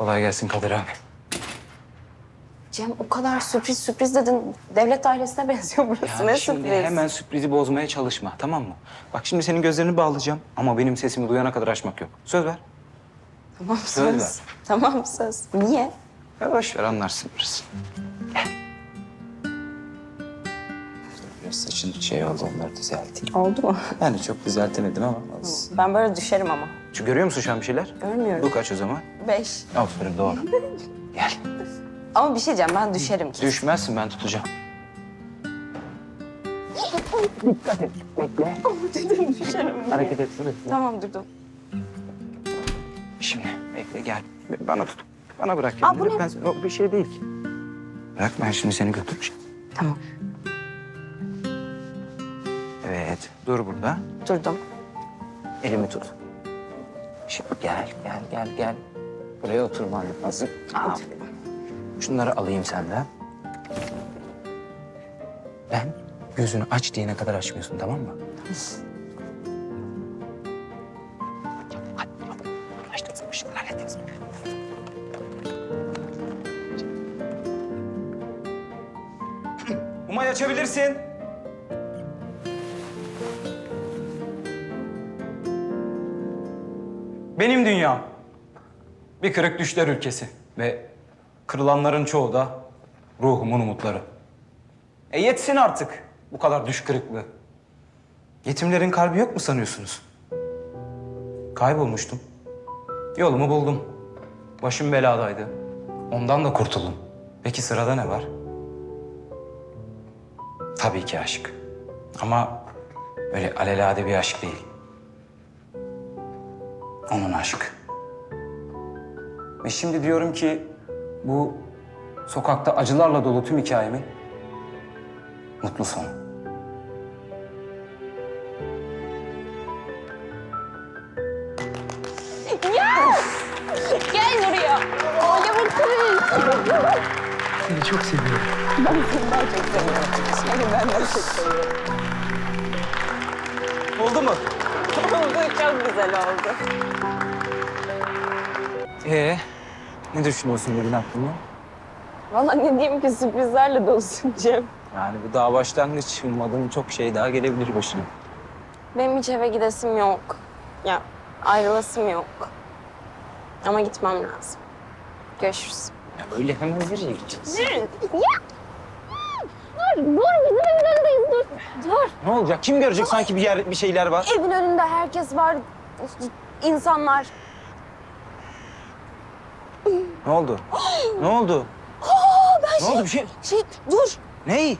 Kolay gelsin Kadir abi. Cem o kadar sürpriz sürpriz dedin. Devlet dairesine benziyor burası. Ya ne şimdi sürpriz? hemen sürprizi bozmaya çalışma tamam mı? Bak şimdi senin gözlerini bağlayacağım ama benim sesimi duyana kadar açmak yok. Söz ver. Tamam Söz söz. Tamam söz. Niye? Ya boş ver anlarsın biraz. Biraz saçın şey oldu onları düzelteyim. Oldu mu? Yani çok düzeltemedim ama olsun. Ben böyle düşerim ama. Şu görüyor musun şu an bir şeyler? Görmüyorum. Bu kaç o zaman? Beş. Aferin doğru. Gel. Ama bir şey diyeceğim ben düşerim ki. Düşmezsin ben tutacağım. Dikkat et. Bekle. düşerim. Hareket etsene. Tamam durdum. Şimdi bekle gel. Bana tut. Bana bırak Aa, kendini. bu ne? Ben, o bir şey değil ki. Bırak ben şimdi seni götüreceğim. Tamam. Evet. Dur burada. Durdum. Elimi tut. Şimdi gel, gel, gel, gel. Buraya oturman lazım. Aferin. Şunları alayım senden. Ben gözünü aç diyene kadar açmıyorsun tamam mı? Hadi, hadi. Açtık, şeyler hallederiz. Umay açabilirsin. Benim dünyam. Bir kırık düşler ülkesi. Ve kırılanların çoğu da ruhumun umutları. E yetsin artık bu kadar düş kırıklığı. Yetimlerin kalbi yok mu sanıyorsunuz? Kaybolmuştum. Yolumu buldum. Başım beladaydı. Ondan da kurtuldum. Peki sırada ne var? Tabii ki aşk. Ama öyle alelade bir aşk değil. Onun aşkı. Ve şimdi diyorum ki bu sokakta acılarla dolu tüm hikayemin mutlu sonu. Gel buraya. Oynamak kız. Seni çok seviyorum. Ben seni daha çok seviyorum. Seni benden çok seviyorum. Oldu mu? Çok güzel oldu. Ee, ne düşünüyorsun bugün hakkında? Vallahi ne diyeyim ki sürprizlerle dolusun Cem. Yani bu daha başlangıç. Ummadığım çok şey daha gelebilir başına. Benim hiç eve gidesim yok. Ya ayrılasım yok. Ama gitmem lazım. Görüşürüz. Ya öyle hemen nereye gideceğiz? Ya! Dur, dur bizim evin önündeyiz dur. Ne olacak? Kim görecek sanki bir yer bir şeyler var? Evin önünde herkes var. İnsanlar. Ne oldu? ne oldu? Aa, ben Ne şey, oldu bir şey? şey dur. Ney?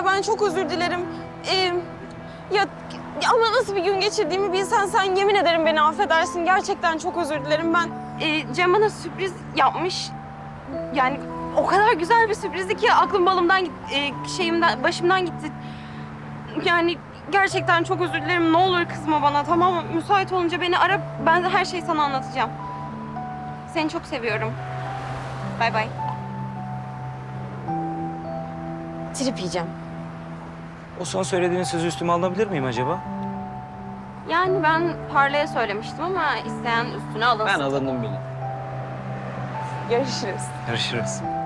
Parla ben çok özür dilerim. Ee, ya ama nasıl bir gün geçirdiğimi bilsen sen yemin ederim beni affedersin. Gerçekten çok özür dilerim ben. Ee, Cem bana sürpriz yapmış. Yani o kadar güzel bir sürprizdi ki aklım balımdan e, şeyimden başımdan gitti. Yani gerçekten çok özür dilerim. Ne olur kızma bana tamam mı? Müsait olunca beni ara. Ben her şeyi sana anlatacağım. Seni çok seviyorum. Bay bay. Trip yiyeceğim. O son söylediğin sözü üstüme alabilir miyim acaba? Yani ben Parla'ya söylemiştim ama isteyen üstüne alınsın. alındım bile. Görüşürüz. Görüşürüz.